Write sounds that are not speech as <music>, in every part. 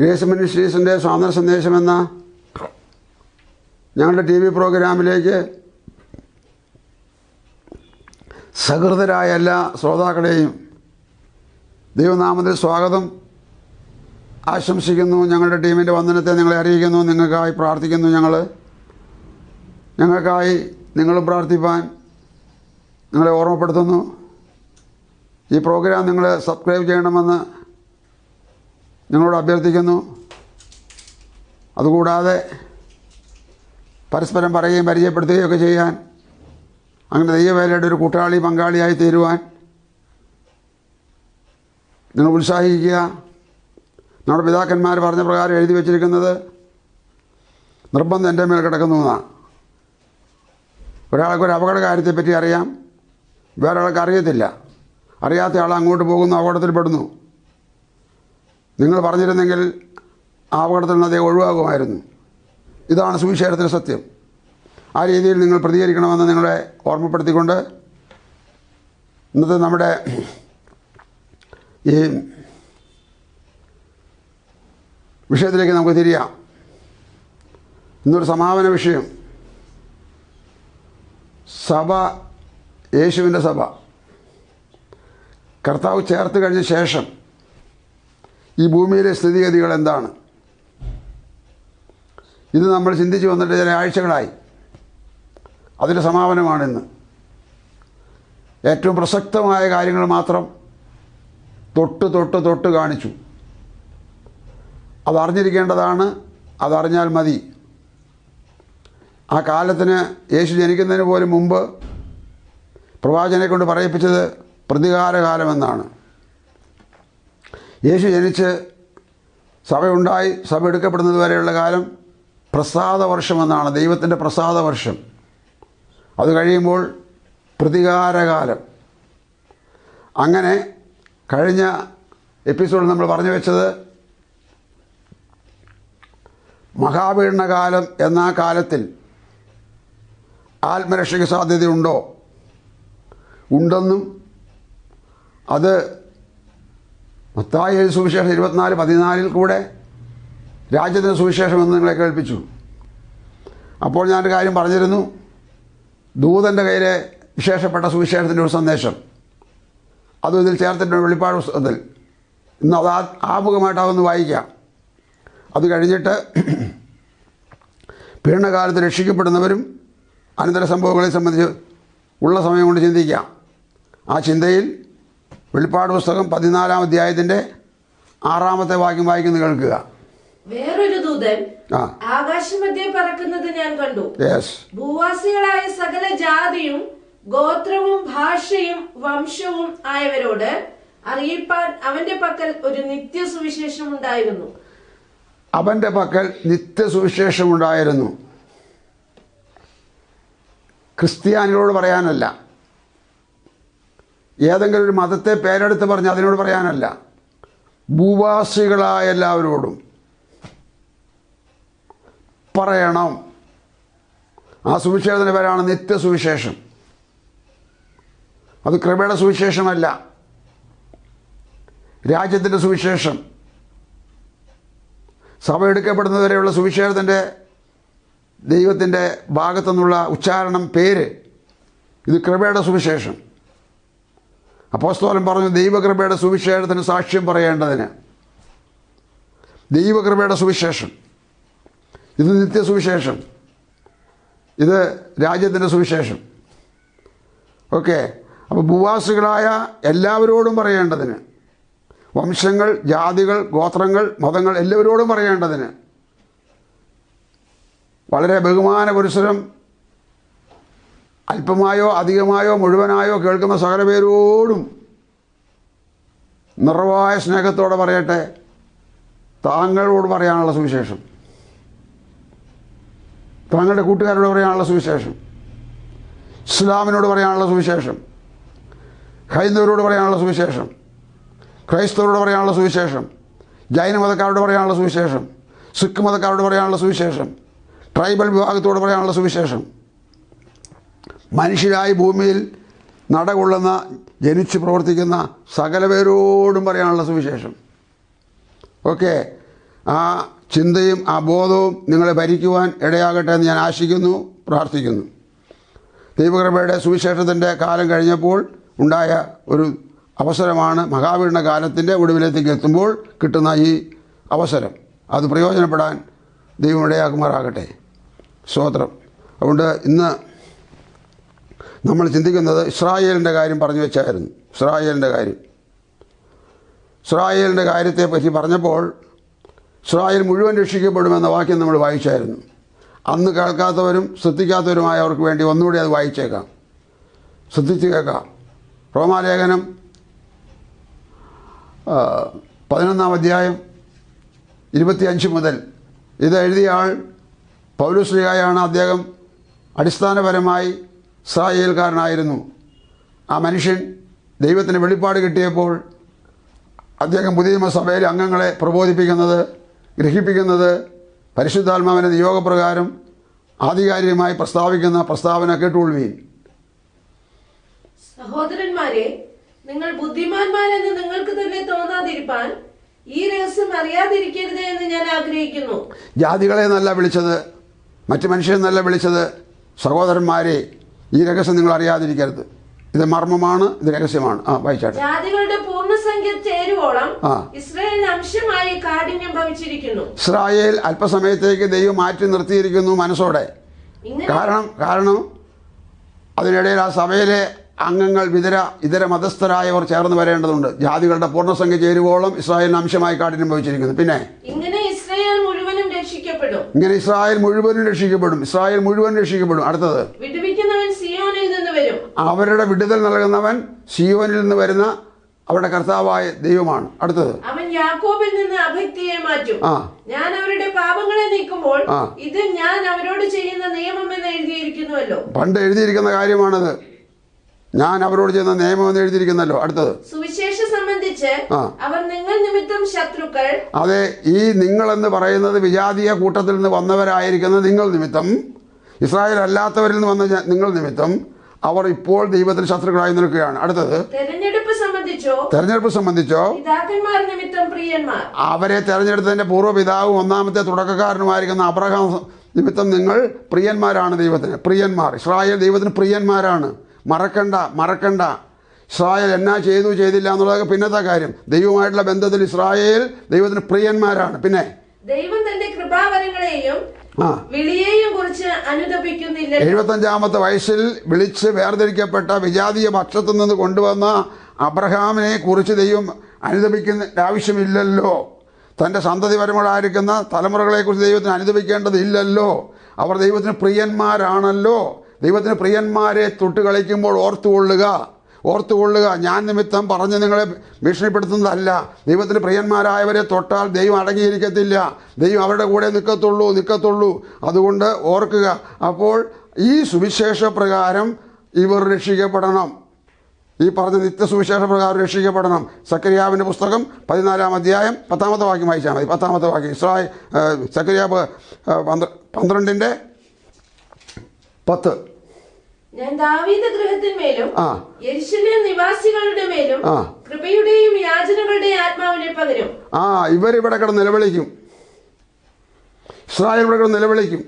Grace മിനിസ്ട്രീസിന്റെ സ്വാതന്ത്ര്യ സന്ദേശമെന്ന ഞങ്ങളുടെ T V പ്രോഗ്രാമിലേക്ക് സഹൃദരായ എല്ലാ ശ്രോതാക്കളെയും ദൈവനാമത്തിൽ സ്വാഗതം. ആശംസിക്കുന്നു. ഞങ്ങളുടെ ടീമിന്റെ വന്ദനത്തെ നിങ്ങളെ അറിയിക്കുന്നു. നിങ്ങൾക്കായി പ്രാർത്ഥിക്കുന്നു ഞങ്ങൾ ഞങ്ങൾക്കായി നിങ്ങളും പ്രാർത്ഥിപ്പാൻ നിങ്ങളെ ഓർമ്മപ്പെടുത്തുന്നു. ഈ പ്രോഗ്രാം നിങ്ങൾ സബ്സ്ക്രൈബ് ചെയ്യണമെന്ന് നിങ്ങളോട് അഭ്യർത്ഥിക്കുന്നു. അതുകൂടാതെ പരസ്പരം പറയുകയും പരിചയപ്പെടുത്തുകയൊക്കെ ചെയ്യാൻ അങ്ങനെ ദൈവവേലയുടെ ഒരു കൂട്ടാളി പങ്കാളിയായി തീരുവാൻ നിങ്ങൾ ഉത്സാഹിക്കുക. നമ്മുടെ പിതാക്കന്മാർ പറഞ്ഞ പ്രകാരം എഴുതി വച്ചിരിക്കുന്നത് നിർബന്ധം എന്റെ മേൽ കിടക്കുന്നു എന്നാണ്. ഒരാൾക്ക് ഒരു അപകട കാര്യത്തെപ്പറ്റി അറിയാം. വേറെ ആൾക്ക് അറിയത്തില്ല. അറിയാത്ത ആൾ അങ്ങോട്ട് പോകുന്നു അപകടത്തിൽ പെടുന്നു നിങ്ങൾ പറഞ്ഞിരുന്നെങ്കിൽ ആ അപകടത്തിൽ നിന്ന് അദ്ദേഹം ഒഴിവാകുമായിരുന്നു. ഇതാണ് സുവിശേഷത്തിന്റെ സത്യം. ആ രീതിയിൽ നിങ്ങൾ പ്രതികരിക്കണമെന്ന് നിങ്ങളെ ഓർമ്മപ്പെടുത്തിക്കൊണ്ട് ഇന്നത്തെ നമ്മുടെ ഈ വിഷയത്തിലേക്ക് നമുക്ക് തിരിയാം. ഇന്നൊരു സമാപന വിഷയം. സഭ യേശുവിന്റെ സഭ. കർത്താവ് ചേർത്ത് കഴിഞ്ഞ ശേഷം ഈ ഭൂമിയിലെ സ്ഥിതിഗതികൾ എന്താണ്? ഇത് നമ്മൾ ചിന്തിച്ചു വന്നിട്ട് ചില ആഴ്ചകളായി. അതിന്റെ സമാപനമാണിന്ന് ഏറ്റവും പ്രസക്തമായ കാര്യങ്ങൾ മാത്രം തൊട്ട് തൊട്ട് തൊട്ട് കാണിച്ചു. അതറിഞ്ഞിരിക്കേണ്ടതാണ് അതറിഞ്ഞാൽ മതി. ആ കാലത്തിന് യേശു ജനിക്കുന്നതിന് പോലും മുമ്പ് പ്രവാചനെ കൊണ്ട് പറയിപ്പിച്ചത് പ്രതികാരകാലമെന്നാണ് യേശു ജനിച്ച് സഭയുണ്ടായി സഭ എടുക്കപ്പെടുന്നത് വരെയുള്ള കാലം പ്രസാദ വർഷമെന്നാണ് ദൈവത്തിന്റെ പ്രസാദ വർഷം അത് കഴിയുമ്പോൾ പ്രതികാരകാലം. അങ്ങനെ കഴിഞ്ഞ എപ്പിസോഡിൽ നമ്മൾ പറഞ്ഞു വെച്ചത് മഹാപീഡനകാലം എന്ന കാലത്തിൽ ആത്മരക്ഷയ്ക്ക് സാധ്യതയുണ്ടോ? ഉണ്ടെന്നും അത് മത്തായി സുവിശേഷം ഇരുപത്തിനാല് പതിനാലിൽ കൂടെ രാജ്യത്തിന് സുവിശേഷം എന്ന് നിങ്ങളെ കേൾപ്പിച്ചു. അപ്പോൾ ഞാനൊരു കാര്യം പറഞ്ഞിരുന്നു. ദൂതന്റെ കയ്യിലെ വിശേഷപ്പെട്ട സുവിശേഷത്തിന്റെ ഒരു സന്ദേശം. അതും ഇതിൽ ചേർത്തിട്ടുണ്ട് വെളിപ്പാട് പുസ്തകത്തിൽ. ഇന്ന് അത് ആമുഖമായിട്ട് അതൊന്ന് വായിക്കാം. അത് കഴിഞ്ഞിട്ട് <clears throat> പീഡനകാലത്ത് രക്ഷിക്കപ്പെടുന്നവരും അനന്തര സംഭവങ്ങളെ സംബന്ധിച്ച് ഉള്ള സമയം കൊണ്ട് ചിന്തിക്കാം. ആ ചിന്തയിൽ വെളിപ്പാട് പുസ്തകം പതിനാലാം അധ്യായത്തിന്റെ ആറാമത്തെ വാക്യം വായിക്കുന്നത് കേൾക്കുക. വേറൊരു ദൂതൻ ആകാശമധ്യ പറക്കുന്നത് ഞാൻ കണ്ടു. ഭൂവാസികളായ സകല ജാതിയും ഗോത്രവും ഭാഷയും വംശവും ആയവരോട് അറിയിപ്പാൻ അവന്റെ പക്കൽ ഒരു നിത്യ സുവിശേഷം ഉണ്ടായിരുന്നു. അവന്റെ പക്കൽ നിത്യ സുവിശേഷം ഉണ്ടായിരുന്നു. ക്രിസ്ത്യാനികളോട് പറയാനല്ല. ഏതെങ്കിലും ഒരു മതത്തെ പേരെടുത്ത് പറഞ്ഞ് അതിനോട് പറയാനല്ല. ഭൂവാസികളായ എല്ലാവരോടും പറയണം. ആ സുവിശേഷത്തിന്റെ പേരാണ് നിത്യ സുവിശേഷം അത് കൃപയുടെ സുവിശേഷമല്ല. രാജ്യത്തിന്റെ സുവിശേഷം. സഭ എടുക്കപ്പെടുന്നതുവരെയുള്ള സുവിശേഷത്തിന്റെ ദൈവത്തിന്റെ ഭാഗത്തു നിന്നുള്ള ഉച്ചാരണം പേര്. ഇത് കൃപയുടെ സുവിശേഷം. അപ്പോസ്തോലൻ പറഞ്ഞു ദൈവകൃപയുടെ സുവിശേഷത്തിന് സാക്ഷ്യം പറയേണ്ടതിന്. ദൈവകൃപയുടെ സുവിശേഷം. ഇത് നിത്യ സുവിശേഷം ഇത് രാജ്യത്തിന്റെ സുവിശേഷം. ഓക്കെ. അപ്പോൾ ഭൂവാസികളായ എല്ലാവരോടും പറയേണ്ടതിന്. വംശങ്ങൾ ജാതികൾ ഗോത്രങ്ങൾ മതങ്ങൾ എല്ലാവരോടും പറയേണ്ടതിന്. വളരെ ബഹുമാന പുരുഷരം അല്പമായോ അധികമായോ മുഴുവനായോ കേൾക്കുന്ന സകല പേരോടും നിറവായ സ്നേഹത്തോടെ പറയട്ടെ. താങ്കളോട് പറയാനുള്ള സുവിശേഷം. താങ്കളുടെ കൂട്ടുകാരോട് പറയാനുള്ള സുവിശേഷം. ഇസ്ലാമിനോട് പറയാനുള്ള സുവിശേഷം. ഹൈന്ദവരോട് പറയാനുള്ള സുവിശേഷം. ക്രൈസ്തവരോട് പറയാനുള്ള സുവിശേഷം. ജൈന മതക്കാരോട് പറയാനുള്ള സുവിശേഷം. സിഖ് മതക്കാരോട് പറയാനുള്ള സുവിശേഷം. ട്രൈബൽ വിഭാഗത്തോട് പറയാനുള്ള സുവിശേഷം. മനുഷ്യരായി ഭൂമിയിൽ നടകൊള്ളുന്ന ജനിച്ച് പ്രവർത്തിക്കുന്ന സകല പേരോടും പറയാനുള്ള സുവിശേഷം. ഓക്കെ. ആ ചിന്തയും ആ ബോധവും നിങ്ങളെ ഭരിക്കുവാൻ ഇടയാകട്ടെ എന്ന് ഞാൻ ആശിക്കുന്നു പ്രാർത്ഥിക്കുന്നു. ദൈവകൃപയുടെ സുവിശേഷത്തിന്റെ കാലം കഴിഞ്ഞപ്പോൾ ഉണ്ടായ ഒരു അവസരമാണ് മഹാവീരണ കാലത്തിന്റെ ഒടുവിലേക്ക് എത്തുമ്പോൾ കിട്ടുന്ന ഈ അവസരം. അത് പ്രയോജനപ്പെടാൻ ദൈവം ഇടയാക്കുമാറാകട്ടെ. സ്തോത്രം. അതുകൊണ്ട് ഇന്ന് നമ്മൾ ചിന്തിക്കുന്നത് ഇസ്രായേലിന്റെ കാര്യം പറഞ്ഞു വെച്ചായിരുന്നു. ഇസ്രായേലിന്റെ കാര്യം. ഇസ്രായേലിന്റെ കാര്യത്തെ പറ്റി പറഞ്ഞപ്പോൾ ഇസ്രായേൽ മുഴുവൻ രക്ഷിക്കപ്പെടുമെന്ന വാക്യം നമ്മൾ വായിച്ചായിരുന്നു. അന്ന് കേൾക്കാത്തവരും ശ്രദ്ധിക്കാത്തവരുമായവർക്ക് വേണ്ടി ഒന്നുകൂടി അത് വായിച്ചേക്കാം. ശ്രദ്ധിച്ച് കേൾക്കാം. റോമാലേഖനം പതിനൊന്നാം അധ്യായം ഇരുപത്തിയഞ്ച് മുതൽ. ഇത് എഴുതിയ ആൾ പൗലുശ്രീയായാണ് അദ്ദേഹം അടിസ്ഥാനപരമായി ഇസ്രായേൽക്കാരനായിരുന്നു. ആ മനുഷ്യൻ ദൈവത്തിന് വെളിപ്പാട് കിട്ടിയപ്പോൾ അദ്ദേഹം പുതിയ സഭയിലെ അംഗങ്ങളെ പ്രബോധിപ്പിക്കുന്നത് ഗ്രഹിപ്പിക്കുന്നത് പരിശുദ്ധാത്മാവിന്റെ നിയോഗപ്രകാരം ആധികാരികമായി പ്രസ്താവിക്കുന്ന പ്രസ്താവന കേട്ടുകൊള്ളുവീൻ. സഹോദരന്മാരെ നിങ്ങൾ ബുദ്ധിമാന്മാരെന്ന് നിങ്ങൾക്ക് തന്നെ തോന്നാതിരിപ്പാൻ ഈ രഹസ്യം അറിയാതിരിക്കരുത് എന്ന് ഞാൻ ആഗ്രഹിക്കുന്നു. ജാതികളെ നല്ല വിളിച്ചത് മറ്റു മനുഷ്യരെ നല്ല വിളിച്ചത് സഹോദരന്മാരെ ഈ രഹസ്യം നിങ്ങൾ അറിയാതിരിക്കരുത്. ഇത് മർമ്മമാണ് ഇത് രഹസ്യമാണ്. ആ വായിച്ചാട്ടെ ജാതികളുടെ പൂർണസംഖ്യ ചേരുവോളം ആ. ഇസ്രായേലിന് അംശമായി കാഠിന്യം ഭവിച്ചിരിക്കുന്നു. ഇസ്രായേൽ അല്പസമയത്തേക്ക് ദൈവം മാറ്റി നിർത്തിയിരിക്കുന്നു മനസ്സോടെ. കാരണം കാരണം അതിനിടയിൽ ആ സഭയിലെ അംഗങ്ങൾ വിതര ഇതര മതസ്ഥരായവർ ചേർന്ന് വരേണ്ടതുണ്ട്. ജാതികളുടെ പൂർണസംഖ്യ ചേരുവോളം ഇസ്രായേലിന് അംശമായി കാഠിന്യം ഭവിച്ചിരിക്കുന്നു. പിന്നെ? ഇങ്ങനെ ഇസ്രായേൽ മുഴുവനും രക്ഷിക്കപ്പെടും. ഇങ്ങനെ ഇസ്രായേൽ മുഴുവനും രക്ഷിക്കപ്പെടും. ഇസ്രായേൽ മുഴുവൻ രക്ഷിക്കപ്പെടും. അടുത്തത്. വിടുവിക്കുന്നവൻ അവരുടെ വിടുതൽ നൽകുന്നവൻ സിയോനിൽ നിന്ന് വരുന്ന അവരുടെ കർത്താവായ ദൈവമാണ്. അടുത്തത്. അവൻ യാക്കോബിൽ നിന്ന് അഭക്തിയെ മാറ്റും. ഞാൻ അവരുടെ പാപങ്ങളെ നീക്കുമ്പോൾ ഇത് ഞാൻ അവരോട് ചെയ്യുന്ന നിയമം എന്ന് എഴുതിയിരിക്കുന്നുവല്ലോ. പണ്ട് എഴുതിയിരിക്കുന്ന കാര്യമാണത്. ഞാൻ അവരോട് ചെയ്യുന്ന നിയമം എന്ന് എഴുതിയിരിക്കുന്നല്ലോ. അടുത്തത്. സുവിശേഷ സംബന്ധിച്ച് അവർ നിങ്ങൾ നിമിത്തം ശത്രുക്കൾ. അതെ ഈ നിങ്ങൾ എന്ന് പറയുന്നത് വിജാതീയ കൂട്ടത്തിൽ നിന്ന് വന്നവരായിരിക്കുന്ന നിങ്ങൾ നിമിത്തം. ഇസ്രായേൽ അല്ലാത്തവരിൽ നിന്ന് വന്ന നിങ്ങൾ നിമിത്തം. അവർ ഇപ്പോൾ ദൈവത്തിന് ശത്രുക്കളായി നിൽക്കുകയാണ്. അടുത്തത് തെരഞ്ഞെടുപ്പ് സംബന്ധിച്ചോ? അവരെ തെരഞ്ഞെടുത്തതിന്റെ പൂർവ പിതാവും ഒന്നാമത്തെ തുടക്കക്കാരനുമായിരിക്കുന്ന അബ്രഹാം നിമിത്തം നിങ്ങൾ പ്രിയന്മാരാണ് ദൈവത്തിന്. പ്രിയന്മാർ. ഇസ്രായേൽ ദൈവത്തിന് പ്രിയന്മാരാണ്. മറക്കണ്ട മറക്കണ്ട. ഇസ്രായേൽ എന്നാ ചെയ്തു ചെയ്തില്ല എന്നുള്ളതൊക്കെ പിന്നത്തെ കാര്യം. ദൈവമായിട്ടുള്ള ബന്ധത്തിൽ ഇസ്രായേൽ ദൈവത്തിന് പ്രിയന്മാരാണ്. പിന്നെ ദൈവം തന്റെ കൃപാവരങ്ങളെയും വിളിയെയും കുറിച്ച് അനുദപിക്കുന്നില്ല എഴുപത്തഞ്ചാമത്തെ വയസ്സിൽ വിളിച്ച് വേർതിരിക്കപ്പെട്ട വിജാതീയ പക്ഷത്തു നിന്ന് കൊണ്ടുവന്ന അബ്രഹാമിനെ കുറിച്ച് ദൈവം അനുദപിക്കുന്ന ആവശ്യമില്ലല്ലോ. തന്റെ സന്തതിപരങ്ങളായിരിക്കുന്ന തലമുറകളെക്കുറിച്ച് ദൈവത്തിന് അനുദപിക്കേണ്ടതില്ലല്ലോ അവർ ദൈവത്തിന് പ്രിയന്മാരാണല്ലോ. ദൈവത്തിന് പ്രിയന്മാരെ തൊട്ട് കളിക്കുമ്പോൾ ഓർത്തുകൊള്ളുക. ഓർത്തുകൊള്ളുക. ഞാൻ നിമിത്തം പറഞ്ഞ് നിങ്ങളെ ഭീഷണിപ്പെടുത്തുന്നതല്ല. ദൈവത്തിന് പ്രിയന്മാരായവരെ തൊട്ടാൽ ദൈവം അടങ്ങിയിരിക്കത്തില്ല. ദൈവം അവരുടെ കൂടെ നിൽക്കത്തുള്ളൂ നിൽക്കത്തുള്ളൂ. അതുകൊണ്ട് ഓർക്കുക. അപ്പോൾ ഈ സുവിശേഷ പ്രകാരം ഇവർ രക്ഷിക്കപ്പെടണം. ഈ പറഞ്ഞ നിത്യസുവിശേഷ പ്രകാരം രക്ഷിക്കപ്പെടണം. സക്രിയാവിന്റെ പുസ്തകം പതിനാലാം അധ്യായം പത്താമത്തെ വാക്യം വായിച്ചാൽ മതി. പത്താമത്തെ വാക്യം. ഇസ്രായ സക്രിയാവ് പന്ത്രണ്ടിന്റെ പത്ത്. ഞാൻ ദാവീദ ഗൃഹത്തിന്മേലും ആ. യെരുശലേം നിവാസികളുടെ മേലും ആ. കൃപയുടെയും യാചനകളുടെയും ആത്മാവിനെ പകരും ആ ഇവരിവിടെ കിടന്ന് നിലവിളിക്കും ഇസ്രായേൽ ഇവിടെ കിടന്ന് നിലവിളിക്കും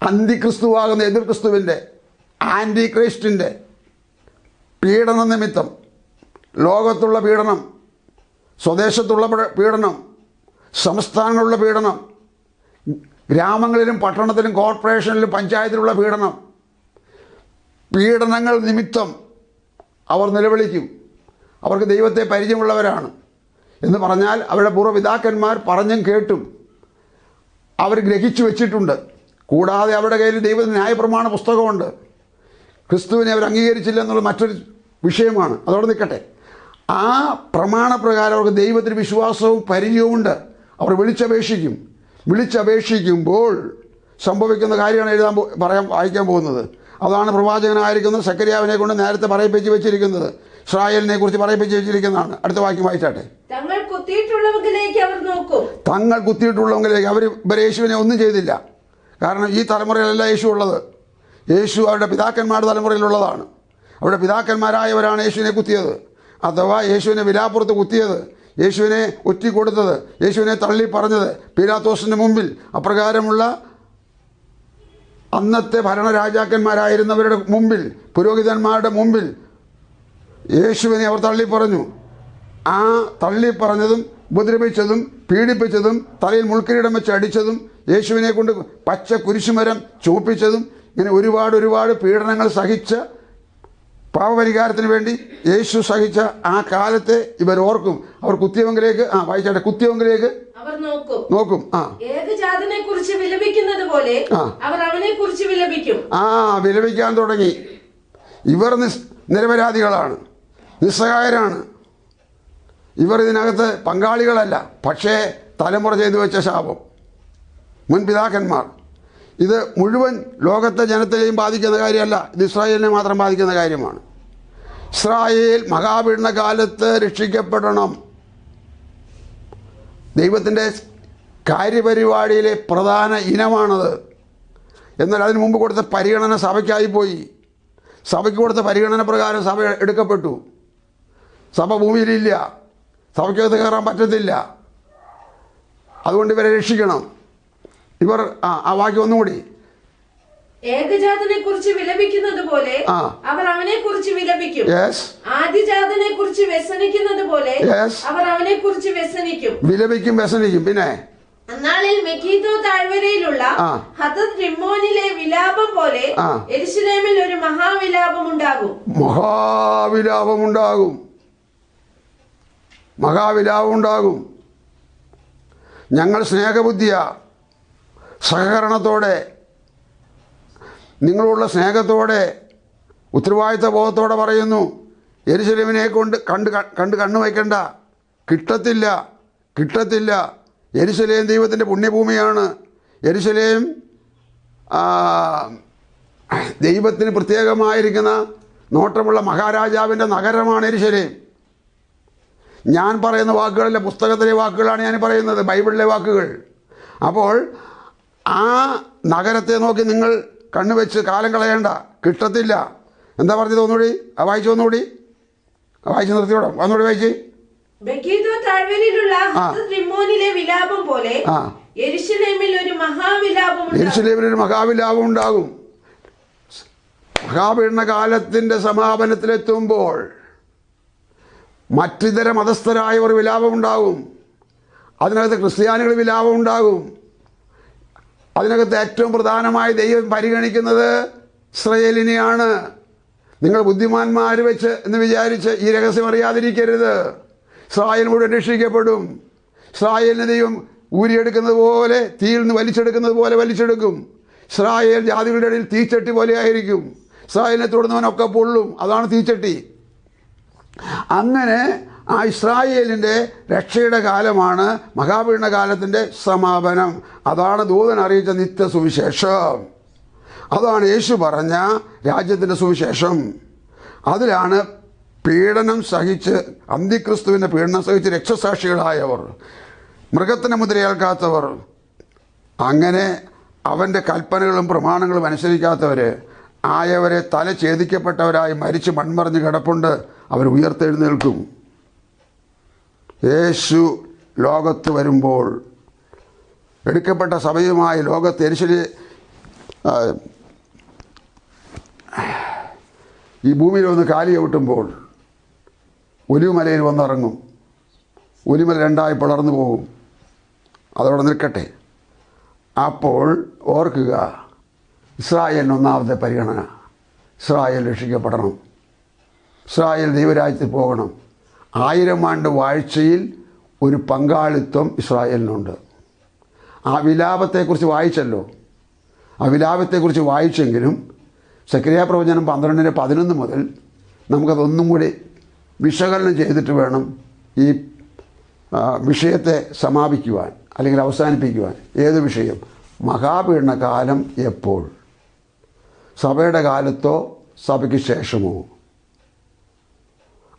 അന്തിക്രിസ്തുവാകുന്ന എതിർ ക്രിസ്തുവിന്റെ ആന്റി ക്രൈസ്റ്റിന്റെ പീഡന നിമിത്തം ലോകത്തുള്ള പീഡനം സ്വദേശത്തുള്ള പീഡ- പീഡനം സംസ്ഥാനങ്ങളിലുള്ള പീഡനം ഗ്രാമങ്ങളിലും പട്ടണത്തിലും കോർപ്പറേഷനിലും പഞ്ചായത്തിലുള്ള പീഡനം പീഡനങ്ങൾ നിമിത്തം അവർ നിലവിളിക്കും. അവർക്ക് ദൈവത്തെ പരിചയമുള്ളവരാണ്. എന്ന് പറഞ്ഞാൽ അവരുടെ പൂർവപിതാക്കന്മാർ പറഞ്ഞും കേട്ടും. അവർ ഗ്രഹിച്ചു വെച്ചിട്ടുണ്ട്. കൂടാതെ അവരുടെ കയ്യിൽ ദൈവത്തിന് ന്യായപ്രമാണ പുസ്തകമുണ്ട്. ക്രിസ്തുവിനെ അവർ അംഗീകരിച്ചില്ല എന്നുള്ള മറ്റൊരു വിഷയമാണ്. അതോടെ നിൽക്കട്ടെ. ആ പ്രമാണപ്രകാരം അവർക്ക് ദൈവത്തിന് വിശ്വാസവും പരിചയവുമുണ്ട് അവർ വിളിച്ചപേക്ഷിക്കും. വിളിച്ചപേക്ഷിക്കുമ്പോൾ സംഭവിക്കുന്ന കാര്യമാണ് എഴുതാൻ പറയാൻ വായിക്കാൻ പോകുന്നത്. അതാണ് പ്രവാചകനായിരിക്കുന്ന സക്കരിയാവിനെ കൊണ്ട് നേരത്തെ പറയിപ്പിച്ച് വെച്ചിരിക്കുന്നത്. ഇസ്രായേലിനെ കുറിച്ച് പറയിപ്പിച്ച് വെച്ചിരിക്കുന്നതാണ്. അടുത്ത വാക്യം വായിച്ചാട്ടെ. തങ്ങൾ കുത്തിയിട്ടുള്ളവങ്കിലേക്ക് അവർ നോക്കും. തങ്ങൾ കുത്തിയിട്ടുള്ളവങ്കിലേക്ക് അവർ ഇവരെ യേശുവിനെ ഒന്നും ചെയ്തില്ല. കാരണം ഈ തലമുറയിലല്ല യേശു ഉള്ളത്. യേശു അവരുടെ പിതാക്കന്മാരുടെ തലമുറയിലുള്ളതാണ്. അവരുടെ പിതാക്കന്മാരായവരാണ് യേശുവിനെ കുത്തിയത്. അഥവാ യേശുവിനെ വിലാപ്പുറത്ത് കുത്തിയത് യേശുവിനെ ഒറ്റി കൊടുത്തത് യേശുവിനെ തള്ളി പറഞ്ഞത് പീലാത്തോസിന്റെ മുമ്പിൽ. അപ്രകാരമുള്ള അന്നത്തെ ഭരണരാജാക്കന്മാരായിരുന്നവരുടെ മുമ്പിൽ പുരോഹിതന്മാരുടെ മുമ്പിൽ യേശുവിനെ അവർ തള്ളി പറഞ്ഞു ആ തള്ളി പറഞ്ഞതും ഉപദ്രവിച്ചതും പീഡിപ്പിച്ചതും തലയിൽ മുൾക്കിരീടം വെച്ച് അടിച്ചതും യേശുവിനെ കൊണ്ട് പച്ച കുരിശുമരം ചുവപ്പിച്ചതും ഇങ്ങനെ ഒരുപാട് ഒരുപാട് പീഡനങ്ങൾ സഹിച്ച പാവപരിഹാരത്തിന് വേണ്ടി യേശു സഹിച്ച ആ കാലത്തെ ഇവർ ഓർക്കും. അവർ കുത്തിയവങ്കിലേക്ക് ആ വായിച്ചാട്ടെ കുത്തിയവങ്കിലേക്ക് നോക്കും. ആ. ഏകജാതനെ കുറിച്ച് വിലപിക്കുന്നത് പോലെ അവർ അവനെ കുറിച്ച് വിലപിക്കും. ആ വിലപിക്കാൻ തുടങ്ങി. ഇവർ നിസ് നിരപരാധികളാണ്. നിസ്സഹായരാണ്. ഇവർ ഇതിനകത്ത് പങ്കാളികളല്ല. പക്ഷേ തലമുറ ചെയ്തു വെച്ച ശാപം. മുൻപിതാക്കന്മാർ ഇത് മുഴുവൻ ലോകത്തെ ജനത്തെയും ബാധിക്കുന്ന കാര്യമല്ല. ഇത് ഇസ്രായേലിനെ മാത്രം ബാധിക്കുന്ന കാര്യമാണ്. ഇസ്രായേൽ മഹാപീഡന കാലത്ത് രക്ഷിക്കപ്പെടണം. ദൈവത്തിന്റെ കാര്യപരിപാടിയിലെ പ്രധാന ഇനമാണത്. എന്നാൽ അതിനു മുമ്പ് കൊടുത്ത പരിഗണന സഭയ്ക്കായി പോയി. സഭയ്ക്ക് കൊടുത്ത പരിഗണന പ്രകാരം സഭ എടുക്കപ്പെട്ടു. സഭ ഭൂമിയിലില്ല. സഭയ്ക്കകത്ത് കയറാൻ പറ്റത്തില്ല. അതുകൊണ്ട് ഇവരെ രക്ഷിക്കണം. ഇവർ ആ ആ വാക്യം ഒന്നുകൂടി. ഏകജാതനെ കുറിച്ച് വിലപിക്കുന്നത് പോലെ അവർ അവനെ കുറിച്ച് വിലപിക്കും. ആദ്യജാതനെ കുറിച്ച് വ്യസനിക്കുന്നത് പോലെ അവർ അവനെ കുറിച്ച് വ്യസനിക്കും. വിലപിക്കും വ്യസനിക്കും. പിന്നെ? അന്നാളിൽ മെക്കീതോ താഴ്വരയിലുള്ള. ഹതത് റിമ്മോനിലെ വിലാപം പോലെ ആ. ഒരു മഹാവിലാപം ഉണ്ടാകും. മഹാവിലാപമുണ്ടാകും. മഹാവിലാപമുണ്ടാകും ഞങ്ങൾ സ്നേഹബുദ്ധിയ സഹകരണത്തോടെ നിങ്ങളുള്ള സ്നേഹത്തോടെ ഉത്തരവാദിത്ത ബോധത്തോടെ പറയുന്നു. എരിശിലമിനെ കൊണ്ട് കണ്ട് കണ്ട് കണ്ണു വയ്ക്കണ്ട. കിട്ടത്തില്ല കിട്ടത്തില്ല. എരിശലേം ദൈവത്തിന്റെ പുണ്യഭൂമിയാണ്. എരിശലേം ദൈവത്തിന് പ്രത്യേകമായിരിക്കുന്ന നോട്ടമുള്ള മഹാരാജാവിന്റെ നഗരമാണ് എരിശലേം. ഞാൻ പറയുന്ന വാക്കുകളല്ല പുസ്തകത്തിലെ വാക്കുകളാണ് ഞാൻ പറയുന്നത് ബൈബിളിലെ വാക്കുകൾ. അപ്പോൾ ആ നഗരത്തെ നോക്കി നിങ്ങൾ കണ്ണുവെച്ച് കാലം കളയണ്ട. കിട്ടത്തില്ല. എന്താ പറഞ്ഞത് ഒന്നുകൂടി? ആ വായിച്ചു ഒന്നുകൂടി? ആ വായിച്ച് നിർത്തിയോടാ ഒന്നുകൂടി വായിച്ച്. വിലാപം പോലെ ഒരു മഹാവിലാപം ഉണ്ടാകും. ഉണ്ടാകും. മഹാപീഡന കാലത്തിന്റെ സമാപനത്തിലെത്തുമ്പോൾ മറ്റിതര വിലാപം ഉണ്ടാകും. അതിനകത്ത് ക്രിസ്ത്യാനികൾ വിലാപമുണ്ടാകും അതിനകത്ത് ഏറ്റവും പ്രധാനമായി ദൈവം പരിഗണിക്കുന്നത് ഇസ്രയേലിനെയാണ്. നിങ്ങൾ ബുദ്ധിമാന്മാർ വെച്ച് എന്ന് വിചാരിച്ച് ഈ രഹസ്യം അറിയാതിരിക്കരുത്. ഇസ്രായേൽ മുഴുവൻ രക്ഷിക്കപ്പെടും. ഇസ്രായേലിനെ ദൈവം ഊരിയെടുക്കുന്നത് പോലെ തീയിൽ നിന്ന് വലിച്ചെടുക്കുന്നത് പോലെ വലിച്ചെടുക്കും. ഇസ്രായേൽ ജാതികളുടെ ഇടയിൽ തീച്ചട്ടി പോലെ ആയിരിക്കും. ഇസ്രായേലിനെ തുടർന്നവനൊക്കെ പൊള്ളും. അതാണ് തീച്ചട്ടി. അങ്ങനെ ആ ഇസ്രായേലിന്റെ രക്ഷയുടെ കാലമാണ് മഹാപീഡന കാലത്തിന്റെ സമാപനം. അതാണ് ദൂതൻ അറിയിച്ച നിത്യ സുവിശേഷം അതാണ് യേശു പറഞ്ഞ രാജ്യത്തിന്റെ സുവിശേഷം. അതിലാണ് പീഡനം സഹിച്ച് അന്തിക്രിസ്തുവിന്റെ പീഡനം സഹിച്ച് രക്ഷസാക്ഷികളായവർ മൃഗത്തിന് മുദ്രയേൽക്കാത്തവർ അങ്ങനെ അവന്റെ കൽപ്പനകളും പ്രമാണങ്ങളും അനുസരിക്കാത്തവർ ആയവരെ തല ഛേദിക്കപ്പെട്ടവരായി മരിച്ച് മൺമറിഞ്ഞ് കിടപ്പുണ്ട്. അവർ ഉയർത്തെഴുന്നേൽക്കും. യേശു ലോകത്ത് വരുമ്പോൾ എടുക്കപ്പെട്ട സഭയുമായി ലോകത്ത് എരിശിലെ ഈ ഭൂമിയിൽ ഒന്ന് കാലി ചവിട്ടുമ്പോൾ ഒലിവുമലയിൽ വന്നിറങ്ങും. ഒലിമല രണ്ടായി പിളർന്നു പോകും അതവിടെ നിൽക്കട്ടെ. അപ്പോൾ ഓർക്കുക ഇസ്രായേലിന് ഒന്നാമത്തെ പരിഗണന. ഇസ്രായേൽ രക്ഷിക്കപ്പെടണം. ഇസ്രായേൽ ദൈവരാജ്യത്തിൽ പോകണം. ആയിരം ആണ്ട് വാഴ്ചയിൽ ഒരു പങ്കാളിത്തം ഇസ്രായേലിനുണ്ട്. ആ വിലാപത്തെക്കുറിച്ച് വായിച്ചല്ലോ. ആ വിലാപത്തെക്കുറിച്ച് വായിച്ചെങ്കിലും സക്രിയ പ്രവചനം പന്ത്രണ്ടിന് പതിനൊന്ന് മുതൽ നമുക്കതൊന്നും കൂടി വിശകലനം ചെയ്തിട്ട് വേണം ഈ വിഷയത്തെ സമാപിക്കുവാൻ അല്ലെങ്കിൽ അവസാനിപ്പിക്കുവാൻ. ഏത് വിഷയം? മഹാപീഡനകാലം എപ്പോൾ? സഭയുടെ കാലത്തോ സഭയ്ക്ക് ശേഷമോ?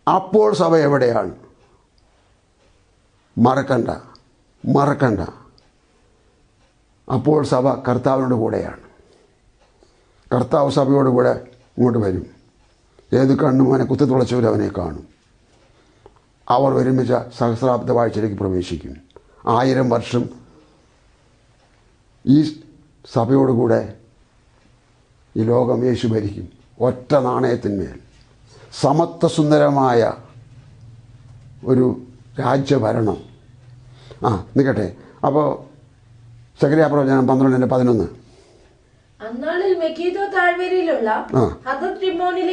അപ്പോൾ സഭ എവിടെയാണ്? മറക്കണ്ട മറക്കണ്ട. അപ്പോൾ സഭ കർത്താവിനോട് കൂടെയാണ്. കർത്താവ് സഭയോട് കൂടെ ഇങ്ങോട്ട് വരും. ഏത് കണ്ണും അവനെ കുത്തിത്തുളച്ചവരും അവനെ കാണും. അവർ ഒരുമിച്ച സഹസ്രാബ്ദ വാഴ്ചയിലേക്ക് പ്രവേശിക്കും. ആയിരം വർഷം ഈ സഭയോടുകൂടെ ഈ ലോകം യേശു ഭരിക്കും. ഒറ്റ നാണയത്തിന്മേൽ. സമത്വസുന്ദരമായ ഒരു രാജ്യഭരണം. ആ നിൽക്കട്ടെ. അപ്പോൾ സക്രിയ പ്രവചനം പന്ത്രണ്ടിന്റെ പതിനൊന്ന്? അന്നാളിൽ മെക്കീതോ താഴ്വരയിലുള്ള ആ.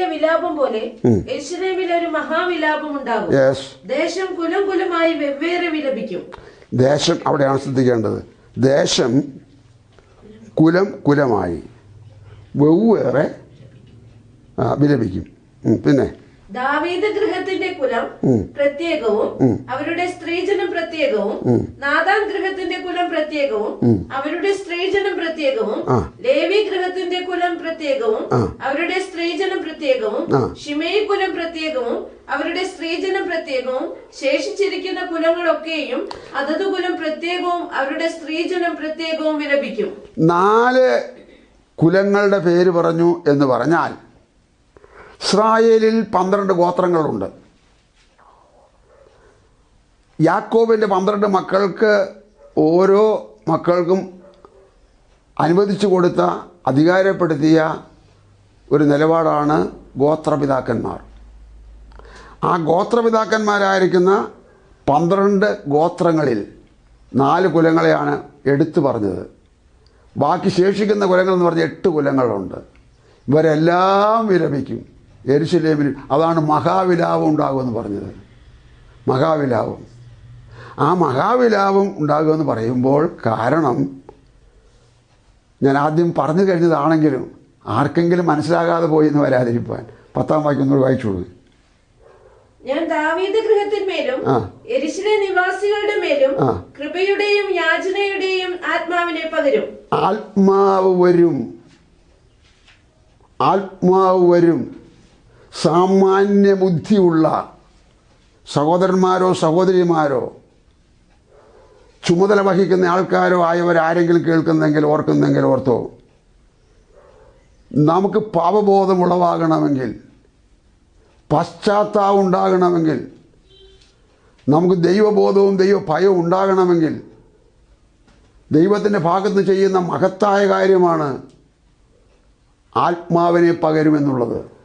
വിലാപം പോലെ യെരുശലേമിൽ ഒരു മഹാവിലാപം ഉണ്ടാകും. ദേശം കുലം കുലമായി വെവ്വേറെ വിലപിക്കും. ദേശം അവിടെയാണ് ശ്രദ്ധിക്കേണ്ടത്. ദേശം കുലം കുലമായി വെവ്വേറെ വിലപിക്കും. പിന്നെ? ദാവീദ് ഗൃഹത്തിന്റെ കുലം പ്രത്യേകവും അവരുടെ സ്ത്രീജനം പ്രത്യേകവും നാദാൻ ഗൃഹത്തിന്റെ കുലം പ്രത്യേകവും അവരുടെ സ്ത്രീജനം പ്രത്യേകവും ലേവി ഗൃഹത്തിന്റെ കുലം പ്രത്യേകവും അവരുടെ സ്ത്രീജനം പ്രത്യേകവും. ഷിമയി കുലം പ്രത്യേകവും അവരുടെ സ്ത്രീജനം പ്രത്യേകവും ശേഷിച്ചിരിക്കുന്ന കുലങ്ങളൊക്കെയും അതത് കുലം പ്രത്യേകവും അവരുടെ സ്ത്രീജനം പ്രത്യേകവും വിലപിക്കും. നാല് കുലങ്ങളുടെ പേര് പറഞ്ഞു എന്ന് പറഞ്ഞാൽ ഇസ്രായേലിൽ പന്ത്രണ്ട് ഗോത്രങ്ങളുണ്ട്. യാക്കോബിന്റെ പന്ത്രണ്ട് മക്കൾക്ക് ഓരോ മക്കൾക്കും അനുവദിച്ചു കൊടുത്ത അധികാരപ്പെടുത്തിയ ഒരു നിലപാടാണ് ഗോത്രപിതാക്കന്മാർ. ആ ഗോത്രപിതാക്കന്മാരായിരിക്കുന്ന പന്ത്രണ്ട് ഗോത്രങ്ങളിൽ നാല് കുലങ്ങളെയാണ് എടുത്തു പറഞ്ഞത്. ബാക്കി ശേഷിക്കുന്ന കുലങ്ങൾ എന്ന് പറഞ്ഞാൽ എട്ട് കുലങ്ങളുണ്ട്. ഇവരെല്ലാം വിലപിക്കും എരിശിലേമിൽ അതാണ് മഹാവിലാപം ഉണ്ടാകുമെന്ന് പറഞ്ഞത്. മഹാവിലാപം. ആ മഹാവിലാപം ഉണ്ടാകുമെന്ന് പറയുമ്പോൾ കാരണം ഞാൻ ആദ്യം പറഞ്ഞു കഴിഞ്ഞതാണെങ്കിലും ആർക്കെങ്കിലും മനസ്സിലാകാതെ പോയി എന്ന് വരാതിരിപ്പാൻ പത്താം വാക്യം ഒന്നുകൂടി വായിച്ചോളൂ. ഞാൻ ദാവീദ് ഗൃഹത്തിന്മേലും ആ. എരിശിലെ നിവാസികളുടെ മേലും. കൃപയുടെയും യാചനയുടെയും ആത്മാവിനെ പകരും. ആത്മാവ് വരും. ആത്മാവ് വരും. സാമാന്യ ബുദ്ധിയുള്ള സഹോദരന്മാരോ സഹോദരിമാരോ ചുമതല വഹിക്കുന്ന ആൾക്കാരോ ആയവരാരെങ്കിലും കേൾക്കുന്നെങ്കിൽ ഓർക്കുന്നെങ്കിൽ ഓർത്തോ നമുക്ക് പാപബോധം ഉളവാകണമെങ്കിൽ പശ്ചാത്താപം ഉണ്ടാകണമെങ്കിൽ നമുക്ക് ദൈവബോധവും ദൈവ ഭയവും ഉണ്ടാകണമെങ്കിൽ ദൈവത്തിന്റെ ഭാഗത്ത് ചെയ്യുന്ന മഹത്തായ കാര്യമാണ് ആത്മാവിനെ പകരുമെന്നുള്ളത്.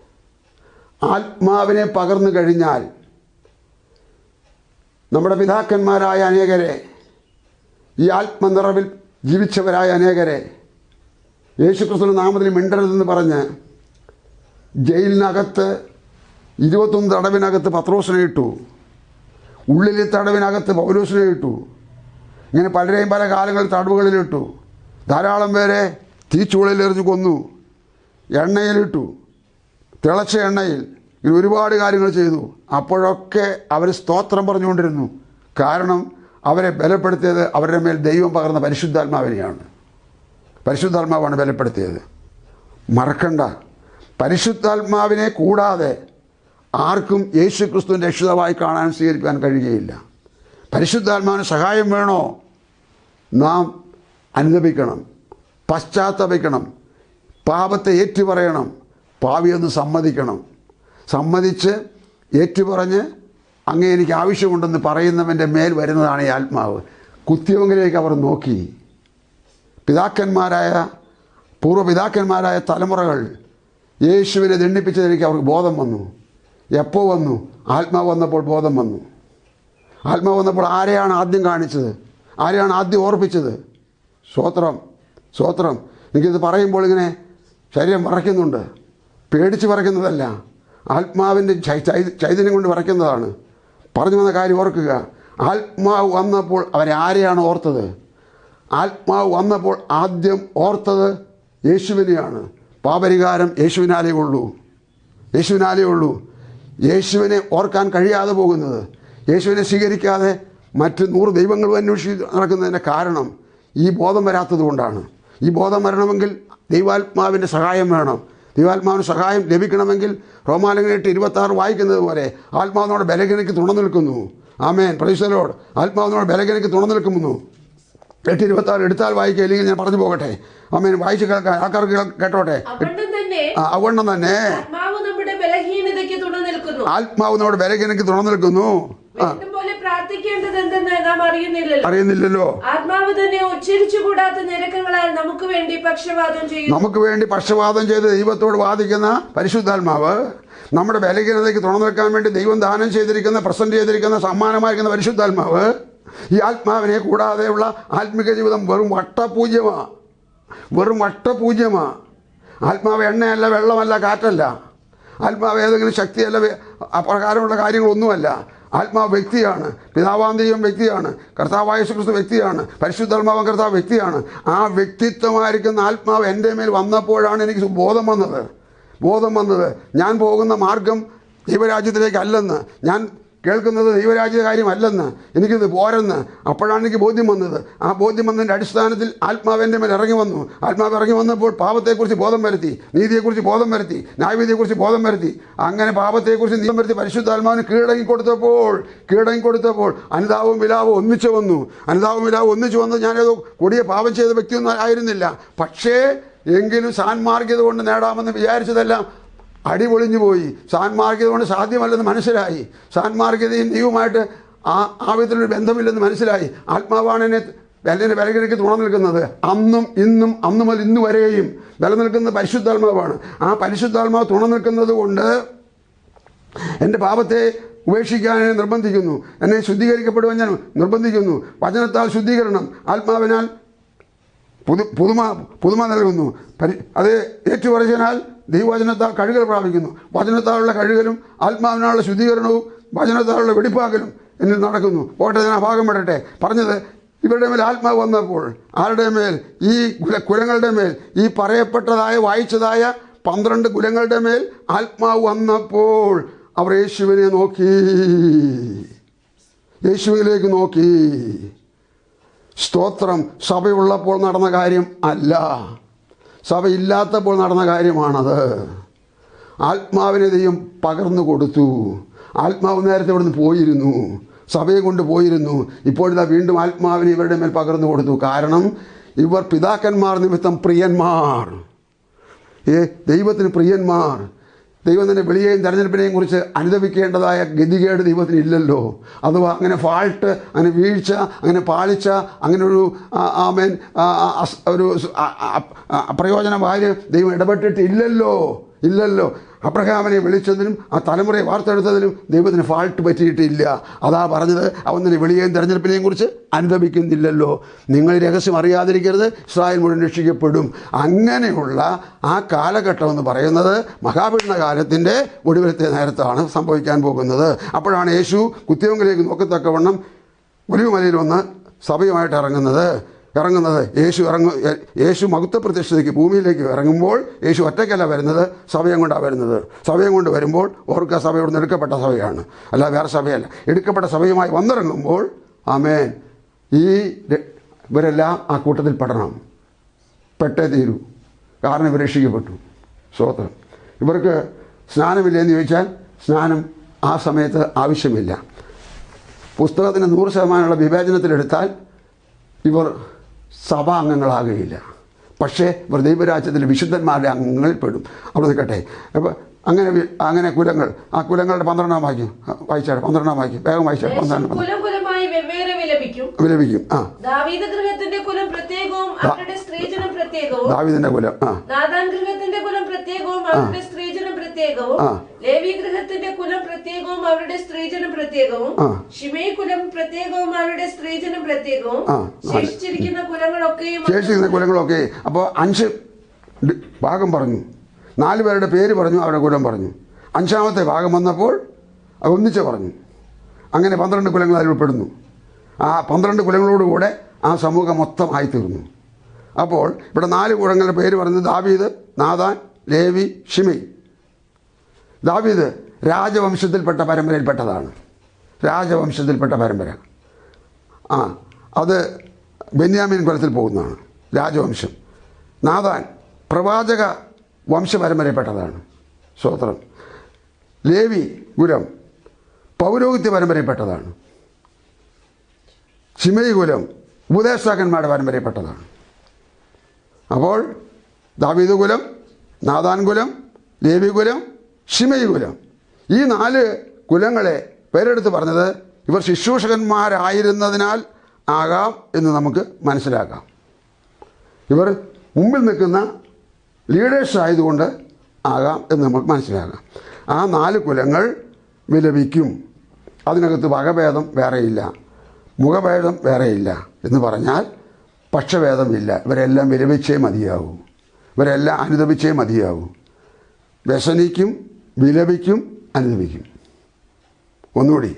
ആത്മാവിനെ പകർന്നു കഴിഞ്ഞാൽ നമ്മുടെ പിതാക്കന്മാരായ അനേകരെ ഈ ആത്മനിറവിൽ ജീവിച്ചവരായ അനേകരെ യേശുക്രിസ്തു നാമത്തിൽ മിണ്ടരുതെന്ന് പറഞ്ഞ് ജയിലിനകത്ത് ഇരുപത്തൊന്ന് തടവിനകത്ത് പത്രോസിനെ ഇട്ടു. ഉള്ളിലെ തടവിനകത്ത് പൗലോസിനെ ഇട്ടു. ഇങ്ങനെ പലരെയും പല കാലങ്ങളിൽ തടവുകളിലിട്ടു ധാരാളം പേരെ തീച്ചുളയിലെറിഞ്ഞ് കൊന്നു. എണ്ണയിലിട്ടു തിളച്ച എണ്ണയിൽ. ഇങ്ങനെ ഒരുപാട് കാര്യങ്ങൾ ചെയ്തു. അപ്പോഴൊക്കെ അവർ സ്തോത്രം പറഞ്ഞുകൊണ്ടിരുന്നു. കാരണം അവരെ ബലപ്പെടുത്തിയത് അവരുടെ മേൽ ദൈവം പകർന്ന പരിശുദ്ധാത്മാവിനെയാണ്. പരിശുദ്ധാത്മാവാണ് ബലപ്പെടുത്തിയത്. മറക്കണ്ട. പരിശുദ്ധാത്മാവിനെ കൂടാതെ ആർക്കും യേശു ക്രിസ്തു രക്ഷിതമായി കാണാൻ സ്വീകരിക്കാൻ കഴിയുകയില്ല. പരിശുദ്ധാത്മാവിന് സഹായം വേണോ? നാം അനുദപിക്കണം. പശ്ചാത്തപിക്കണം. പാപത്തെ ഏറ്റുപറയണം. പാവിയൊന്ന് സമ്മതിക്കണം. സമ്മതിച്ച് ഏറ്റുപറഞ്ഞ് അങ്ങേ എനിക്ക് ആവശ്യമുണ്ടെന്ന് പറയുന്നവന്റെ മേൽ വരുന്നതാണ് ഈ ആത്മാവ്. കുത്തിയവങ്കിലേക്ക് അവർ നോക്കി. പിതാക്കന്മാരായ പൂർവപിതാക്കന്മാരായ തലമുറകൾ യേശുവിനെ ദണ്ഡിപ്പിച്ചതിലേക്ക് അവർക്ക് ബോധം വന്നു. എപ്പോൾ വന്നു? ആത്മാവ് വന്നപ്പോൾ ബോധം വന്നു. ആത്മാവ് വന്നപ്പോൾ ആരെയാണ് ആദ്യം കാണിച്ചത്? ആരെയാണ് ആദ്യം ഓർപ്പിച്ചത്? സ്വോത്രം സ്വോത്രം. എനിക്കിത് പറയുമ്പോൾ ഇങ്ങനെ ശരീരം വിറയ്ക്കുന്നുണ്ട്. പേടിച്ച് വിറയ്ക്കുന്നതല്ല. ആത്മാവിന്റെ ചൈതന്യം കൊണ്ട് വരയ്ക്കുന്നതാണ്. പറഞ്ഞു വന്ന കാര്യം ഓർക്കുക. ആത്മാവ് വന്നപ്പോൾ അവരെ ആരെയാണ് ഓർത്തത്? ആത്മാവ് വന്നപ്പോൾ ആദ്യം ഓർത്തത് യേശുവിനെയാണ്. പാപരികാരം യേശുവിനാലേ ഉള്ളൂ. യേശുവിനാലേ ഉള്ളൂ. യേശുവിനെ ഓർക്കാൻ കഴിയാതെ പോകുന്നത്. യേശുവിനെ സ്വീകരിക്കാതെ മറ്റ് നൂറ് ദൈവങ്ങളും അന്വേഷിച്ച് നടക്കുന്നതിന്റെ കാരണം ഈ ബോധം വരാത്തത് കൊണ്ടാണ്. ഈ ബോധം വരണമെങ്കിൽ ദൈവാത്മാവിന്റെ സഹായം വേണം. ദൈവാത്മാവിന് സഹായം ലഭിക്കണമെങ്കിൽ റോമാലങ്ങനെട്ട് ഇരുപത്തി ആറ് വായിക്കുന്നത് പോലെ ആത്മാവിനോട് ബലഗനയ്ക്ക് തുണ നിൽക്കുന്നു. ആമേൻ. പ്രൈസലോട് ആത്മാവിനോട് ബലഗനയ്ക്ക് തുണ നിൽക്കുന്നു. എട്ട് ഇരുപത്തി ആറ് എടുത്താൽ വായിക്കുക ഇല്ലെങ്കിൽ ഞാൻ പറഞ്ഞു പോകട്ടെ. ആമേൻ. വായിച്ച് കേൾക്കാൻ ആൾക്കാർക്ക് കേട്ടോട്ടെ. അവണ്ണം തന്നെ. ആത്മാവ് നമ്മുടെ ബലഹീനതയ്ക്ക് തുണ നിൽക്കുന്നു. പ്രാർത്ഥിക്കേണ്ടത് എന്തെന്ന് നാം അറിയുന്നില്ലല്ലോ. അറിയുന്നില്ലല്ലോ. ആത്മാവ് തന്നെ ഉച്ചരിച്ചുകൂടാത്ത നിരക്കങ്ങളാൽ നമുക്ക് വേണ്ടി പക്ഷപാതം ചെയ്യും നമുക്ക് വേണ്ടി പക്ഷപാതം ചെയ്ത് ദൈവത്തോട് വാദിക്കുന്ന പരിശുദ്ധാത്മാവ് നമ്മുടെ ബലഹീനതയ്ക്ക് തുറന്നു വെക്കാൻ വേണ്ടി ദൈവം ദാനം ചെയ്തിരിക്കുന്ന പ്രസന്റ് ചെയ്തിരിക്കുന്ന സമ്മാനമായിരിക്കുന്ന പരിശുദ്ധാത്മാവ് ഈ ആത്മാവിനെ കൂടാതെയുള്ള ആത്മിക ജീവിതം വെറും വട്ടപൂജ്യമാ. വെറും വട്ടപൂജ്യമാ. ആത്മാവ് എണ്ണയല്ല വെള്ളമല്ല കാറ്റല്ല. ആത്മാവ് ഏതെങ്കിലും ശക്തിയല്ല അപ്രകാരമുള്ള കാര്യങ്ങളൊന്നുമല്ല. ആത്മാവ് വ്യക്തിയാണ് പിതാവാന്തരീയം വ്യക്തിയാണ്. കർത്താവായ യേശുക്രിസ്തു വ്യക്തിയാണ്. പരിശുദ്ധാത്മാവൻ കർത്താവ് വ്യക്തിയാണ്. ആ വ്യക്തിത്വമായിരിക്കുന്ന ആത്മാവ് എന്റെ മേൽ വന്നപ്പോഴാണ് എനിക്ക് ബോധം വന്നത്. ബോധം വന്നത്. ഞാൻ പോകുന്ന മാർഗം ജീവരാജ്യത്തിലേക്കല്ലെന്ന്. ഞാൻ കേൾക്കുന്നത് ദൈവരാജ്യ കാര്യമല്ലെന്ന്. എനിക്കിത് പോരെന്ന്. അപ്പോഴാണ് എനിക്ക് ബോധ്യം വന്നത്. ആ ബോധ്യം വന്നതിന്റെ അടിസ്ഥാനത്തിൽ ആത്മാവിന്റെ മേൽ ഇറങ്ങി വന്നു. ആത്മാവ് ഇറങ്ങി വന്നപ്പോൾ പാപത്തെക്കുറിച്ച് ബോധം വരുത്തി. നീതിയെക്കുറിച്ച് ബോധം വരുത്തി. ന്യായവിധിയെക്കുറിച്ച് ബോധം വരുത്തി. അങ്ങനെ പാപത്തെക്കുറിച്ച് നീതി വരുത്തി പരിശുദ്ധാത്മാവിന് കീഴടങ്ങി കൊടുത്തപ്പോൾ കീഴടങ്ങി കൊടുത്തപ്പോൾ അനുതാവും വിലാവും ഒന്നിച്ചു വന്നു. അനുതാവും വിലാവും ഒന്നിച്ചു വന്ന് ഞാനേതോ കൊടിയ പാപം ചെയ്ത വ്യക്തിയൊന്നും ആയിരുന്നില്ല. പക്ഷേ എങ്കിലും സാൻമാർഗ്യത കൊണ്ട് നേടാമെന്ന് വിചാരിച്ചതെല്ലാം അടിപൊളിഞ്ഞു പോയി. സാൻമാർഗ്യത കൊണ്ട് സാധ്യമല്ലെന്ന് മനസ്സിലായി. സാൻമാർഗികതയും ദൈവമായിട്ട് ആ ആ വിധത്തിലൊരു ബന്ധമില്ലെന്ന് മനസ്സിലായി. ആത്മാവാണ് എന്നെ വിലകിഴക്ക് തുണ നിൽക്കുന്നത്. അന്നും ഇന്നും അന്നു മുതൽ ഇന്നു വരെയും നിലനിൽക്കുന്നത് പരിശുദ്ധാത്മാവാണ്. ആ പരിശുദ്ധാത്മാവ് തുണ നിൽക്കുന്നത് കൊണ്ട് എന്റെ പാപത്തെ ഉപേക്ഷിക്കാൻ എന്നെ നിർബന്ധിക്കുന്നു. എന്നെ ശുദ്ധീകരിക്കപ്പെടുവാൻ ഞാൻ നിർബന്ധിക്കുന്നു. വചനത്താൽ ശുദ്ധീകരണം ആത്മാവിനാൽ പുതു പുതുമ പുതുമ നൽകുന്നു. പരി അത് ഏറ്റുപറഞ്ഞാൽ ദൈവവചനത്താൽ കഴുകൽ പ്രാപിക്കുന്നു. വചനത്താലുള്ള കഴുകലും ആത്മാവിനാലുള്ള ശുദ്ധീകരണവും വചനത്താലുള്ള വെടിപ്പാക്കലും എന്നിൽ നടക്കുന്നു. പോട്ടെ ഞാൻ ഭാഗം പെടട്ടെ പറഞ്ഞത് ഇവരുടെ മേൽ ആത്മാവ് വന്നപ്പോൾ ആരുടെ മേൽ? ഈ കുല കുലങ്ങളുടെ മേൽ. ഈ പറയപ്പെട്ടതായ വായിച്ചതായ പന്ത്രണ്ട് കുലങ്ങളുടെ മേൽ ആത്മാവ് വന്നപ്പോൾ അവർ യേശുവിനെ നോക്കി. യേശുവിലേക്ക് നോക്കി. സ്തോത്രം. സഭയുള്ളപ്പോൾ നടന്ന കാര്യം അല്ല. സഭയില്ലാത്തപ്പോൾ നടന്ന കാര്യമാണത്. ആത്മാവിനെ ദൈവം പകർന്നു കൊടുത്തു. ആത്മാവ് നേരത്തെ ഇവിടുന്ന് പോയിരുന്നു. സഭയെ കൊണ്ട് പോയിരുന്നു. ഇപ്പോഴിതാ വീണ്ടും ആത്മാവിനെ ഇവരുടെ മേൽ പകർന്നു കൊടുത്തു. കാരണം ഇവർ പിതാക്കന്മാർ നിമിത്തം പ്രിയന്മാർ. ഏ ദൈവത്തിന് പ്രിയന്മാർ. ദൈവം തന്നെ വെളിയെയും തെരഞ്ഞെടുപ്പിനെയും കുറിച്ച് അനുദപിക്കേണ്ടതായ ഗതികേട് ദൈവത്തിന് ഇല്ലല്ലോ. അഥവാ അങ്ങനെ ഫാൾട്ട് അങ്ങനെ വീഴ്ച അങ്ങനെ പാളിച്ച അങ്ങനെ ഒരു ആമേൻ ഒരു പ്രയോജനമായി ദൈവം ഇടപെട്ടിട്ട് ഇല്ലല്ലോ. ഇല്ലല്ലോ. അബ്രഹാമിനെ വിളിച്ചതിനും ആ തലമുറയെ വാർത്തെടുത്തതിനും ദൈവത്തിന് ഫാൾട്ട് പറ്റിയിട്ടില്ല. അതാ പറഞ്ഞത് അവൻ തന്നെ വെളിയെയും തെരഞ്ഞെടുപ്പിനെയും കുറിച്ച് അനുദപിക്കുന്നില്ലല്ലോ. നിങ്ങൾ രഹസ്യം അറിയാതിരിക്കരുത് ഇസ്രായേൽ മുഴുവൻ രക്ഷിക്കപ്പെടും. അങ്ങനെയുള്ള ആ കാലഘട്ടം എന്ന് പറയുന്നത് മഹാപീഠന കാലത്തിന്റെ ഒടുവിലത്തെ നേരത്താണ് സംഭവിക്കാൻ പോകുന്നത്. അപ്പോഴാണ് യേശു കുത്തിയവങ്കിലേക്ക് നോക്കത്തക്കവണ്ണം ഒലിവുമലയിൽ വന്ന് സഭയുമായിട്ട് ഇറങ്ങുന്നത്. ഇറങ്ങുന്നത്. യേശു ഇറങ്ങ യേശു മഹത്വ പ്രതിഷ്ഠയ്ക്ക് ഭൂമിയിലേക്ക് ഇറങ്ങുമ്പോൾ യേശു ഒറ്റയ്ക്കല്ല വരുന്നത് സഭയം കൊണ്ടാണ് വരുന്നത്. സഭയം കൊണ്ട് വരുമ്പോൾ ഓർക്ക സഭയോട് നിന്ന് എടുക്കപ്പെട്ട സഭയാണ്. അല്ല വേറെ സഭയല്ല. എടുക്കപ്പെട്ട സഭയുമായി വന്നിറങ്ങുമ്പോൾ ആമേൻ. ഈ ഇവരെല്ലാം ആ കൂട്ടത്തിൽ പെടണം. പെട്ടേ തീരൂ. കാരണം ഇവർ രക്ഷിക്കപ്പെട്ടു. സ്വോത്രം ഇവർക്ക് സ്നാനമില്ല എന്ന് ചോദിച്ചാൽ സ്നാനം ആ സമയത്ത് ആവശ്യമില്ല. പുസ്തകത്തിന് നൂറ് ശതമാനമുള്ള വിവേചനത്തിലെടുത്താൽ ഇവർ സഭാംഗങ്ങളാകുകയില്ല. പക്ഷേ ഇവർ വിശുദ്ധന്മാരുടെ അംഗങ്ങളിൽ പെടും. അവിടെ നിൽക്കട്ടെ. അപ്പോൾ അങ്ങനെ അങ്ങനെ കുലങ്ങൾ ആ കുലങ്ങളുടെ പന്ത്രണ്ടാം വായിക്കും ആ, വായിച്ചാട്ടെ പന്ത്രണ്ടാം വായിക്കും വേഗം വായിച്ചാട്ടെ പന്ത്രണ്ടാം വിലപിക്കും. ആ. ദാവീദ് ഗൃഹത്തിന്റെ കുലം പ്രത്യേകവും അവരുടെ സ്ത്രീജനം പ്രത്യേകവും ദാവിദിന്റെ കുലം ആ. കുലം പ്രത്യേകവും അവരുടെ സ്ത്രീജനം പ്രത്യേകവും. ലേവി ഗൃഹത്തിന്റെ കുലം പ്രത്യേകവും അവരുടെ സ്ത്രീജനം പ്രത്യേകവും. ഷിമേ കുലം പ്രത്യേകവും അവരുടെ സ്ത്രീജനം പ്രത്യേകവും ശേഷിച്ചിരിക്കുന്ന കുലങ്ങളൊക്കെയും ശേഷിക്കുന്ന കുലങ്ങളൊക്കെ. അപ്പോൾ അഞ്ച് ഭാഗം പറഞ്ഞു. നാല് പേരുടെ പേര് പറഞ്ഞു അവരുടെ കുലം പറഞ്ഞു. അഞ്ചാമത്തെ ഭാഗം വന്നപ്പോൾ അത് ഒന്നിച്ച് പറഞ്ഞു. അങ്ങനെ പന്ത്രണ്ട് കുലങ്ങൾ അതിൽ ഉൾപ്പെടുന്നു. ആ പന്ത്രണ്ട് കുലങ്ങളോടുകൂടെ ആ സമൂഹം മൊത്തം തീർന്നു അപ്പോൾ ഇവിടെ നാല് കുഴങ്ങളുടെ പേര് പറഞ്ഞത് ദാവീദ് നാദാൻ ലേവി ഷിമി. ദാവീദ് രാജവംശത്തിൽപ്പെട്ട പരമ്പരയിൽപ്പെട്ടതാണ്. രാജവംശത്തിൽപ്പെട്ട പരമ്പര. ആ അത് ബെന്യാമിൻ കുലത്തിൽ പോകുന്നതാണ്. രാജവംശം. നാദാൻ പ്രവാചക വംശപരമ്പരയിൽപ്പെട്ടതാണ്. സ്വോത്രം. ലേവി ഗുരം പൗരോഹിത്യ പരമ്പരയിൽപ്പെട്ടതാണ്. ശിമയി ഗുരം ഉപദേഷ്ടാക്കന്മാരുടെ പരമ്പരയിൽപ്പെട്ടതാണ്. അപ്പോൾ ദാവീദ് കുലം നാദാൻ കുലം ലേവി കുലം ഷിമയി കുലം ഈ നാല് കുലങ്ങളെ പേരെടുത്ത് പറഞ്ഞത് ഇവർ ശുശ്രൂഷകന്മാരായിരുന്നതിനാൽ ആകാം എന്ന് നമുക്ക് മനസ്സിലാക്കാം. ഇവർ മുമ്പിൽ നിൽക്കുന്ന ലീഡേഴ്സ് ആയതുകൊണ്ട് ആകാം എന്ന് നമുക്ക് മനസ്സിലാക്കാം. ആ നാല് കുലങ്ങൾ വിലപിക്കും. അതിനകത്ത് വകഭേദം വേറെയില്ല. മുഖഭേദം വേറെയില്ല എന്ന് പറഞ്ഞാൽ പക്ഷഭേദമില്ല. ഇവരെല്ലാം വിലപിച്ചേ മതിയാവൂ. ഇവരെല്ലാം അനുദപിച്ചേ മതിയാവൂ. വ്യസനിക്കും വിലപിക്കും അനുദപിക്കും. ഒന്നുകൂടി.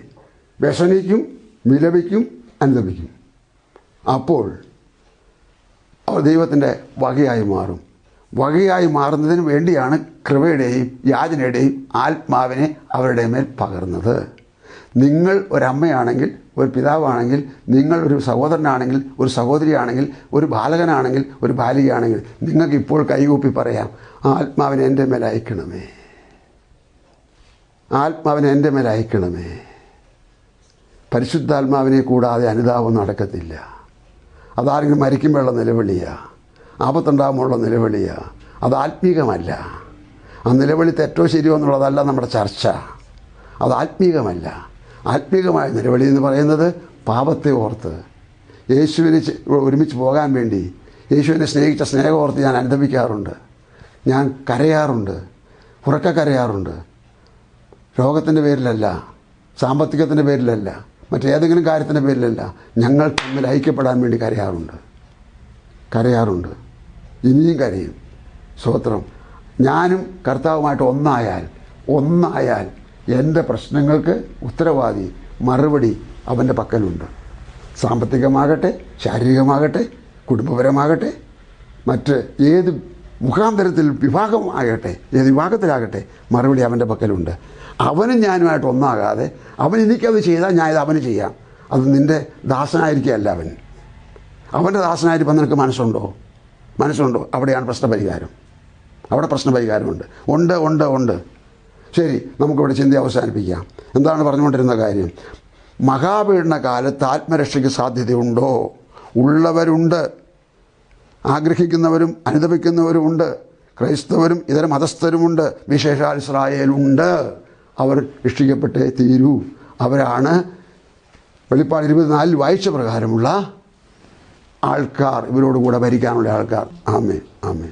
വ്യസനിക്കും വിലപിക്കും അനുദപിക്കും. അപ്പോൾ അവർ ദൈവത്തിന്റെ വകയായി മാറും. വകയായി മാറുന്നതിന് വേണ്ടിയാണ് കൃപയുടെയും യാചനയുടെയും ആത്മാവിനെ അവരുടെ മേൽ പകർന്നത്. നിങ്ങൾ ഒരമ്മയാണെങ്കിൽ ഒരു പിതാവാണെങ്കിൽ നിങ്ങൾ ഒരു സഹോദരനാണെങ്കിൽ ഒരു സഹോദരിയാണെങ്കിൽ ഒരു ബാലകനാണെങ്കിൽ ഒരു ബാലികയാണെങ്കിൽ നിങ്ങൾക്ക് ഇപ്പോൾ കൈകൂപ്പി പറയാം ആത്മാവിനെ എന്റെ മേൽ അയക്കണമേ. ആത്മാവിനെ എന്റെ മേൽ അയക്കണമേ. പരിശുദ്ധാത്മാവിനെ കൂടാതെ അനുതാപം നടക്കത്തില്ല. അതാരെങ്കിലും മരിക്കുമ്പോഴുള്ള നിലവിളിയാ. ആപത്തുണ്ടാകുമ്പോഴുള്ള നിലവിളിയാ. അത് ആത്മീകമല്ല. ആ നിലവിളി തെറ്റോ ശരിയോ എന്നുള്ളതല്ല നമ്മുടെ ചർച്ച. അത് ആത്മീകമല്ല. ആത്മീകമായ നിലവിളി എന്ന് പറയുന്നത് പാപത്തെ ഓർത്ത്. യേശുവിനെ ഒരുമിച്ച് പോകാൻ വേണ്ടി യേശുവിനെ സ്നേഹിച്ച സ്നേഹം ഓർത്ത് ഞാൻ അനുദപിക്കാറുണ്ട്. ഞാൻ കരയാറുണ്ട്. ഉറക്ക കരയാറുണ്ട്. രോഗത്തിന്റെ പേരിലല്ല സാമ്പത്തികത്തിന്റെ പേരിലല്ല മറ്റേതെങ്കിലും കാര്യത്തിന്റെ പേരിലല്ല ഞങ്ങൾ തമ്മിൽ ഐക്യപ്പെടാൻ വേണ്ടി കരയാറുണ്ട്. കരയാറുണ്ട്. ഇനിയും കരയും. സ്വോത്രം ഞാനും കർത്താവുമായിട്ട് ഒന്നായാൽ ഒന്നായാൽ എന്റെ പ്രശ്നങ്ങൾക്ക് ഉത്തരവാദി മറുപടി അവന്റെ പക്കലുണ്ട്. സാമ്പത്തികമാകട്ടെ ശാരീരികമാകട്ടെ കുടുംബപരമാകട്ടെ മറ്റ് ഏത് മുഖാന്തരത്തിൽ വിവാഹമാകട്ടെ ഏത് വിവാഹത്തിലാകട്ടെ മറുപടി അവന്റെ പക്കലുണ്ട്. അവനും ഞാനുമായിട്ട് ഒന്നാകാതെ അവൻ എനിക്കത് ചെയ്താൽ ഞാൻ ഇത് അവന് ചെയ്യാം. അത് നിന്റെ ദാസനായിരിക്കുകയല്ല അവൻ. അവന്റെ ദാസനായിട്ട് നിനക്ക് മനസ്സുണ്ടോ? മനസ്സുണ്ടോ? അവിടെയാണ് പ്രശ്നപരിഹാരം. അവിടെ പ്രശ്നപരിഹാരമുണ്ട്. ഉണ്ട് ഉണ്ട് ഉണ്ട്. ശരി നമുക്കിവിടെ ചിന്തി അവസാനിപ്പിക്കാം. എന്താണ് പറഞ്ഞുകൊണ്ടിരുന്ന കാര്യം? മഹാപീഡന കാലത്ത് ആത്മരക്ഷയ്ക്ക് സാധ്യതയുണ്ടോ? ഉള്ളവരുണ്ട്. ആഗ്രഹിക്കുന്നവരും അനുദപിക്കുന്നവരുമുണ്ട്. ക്രൈസ്തവരും ഇതര മതസ്ഥരുമുണ്ട്. വിശേഷാൽ ഇസ്രായേലുണ്ട്. അവർ രക്ഷിക്കപ്പെട്ടേ തീരൂ. അവരാണ് വെളിപ്പാട് ഇരുപത്തിനാലിൽ വായിച്ച പ്രകാരമുള്ള ആൾക്കാർ. ഇവരോട് കൂടെ ഭരിക്കാനുള്ള ആൾക്കാർ. ആമേ ആമേ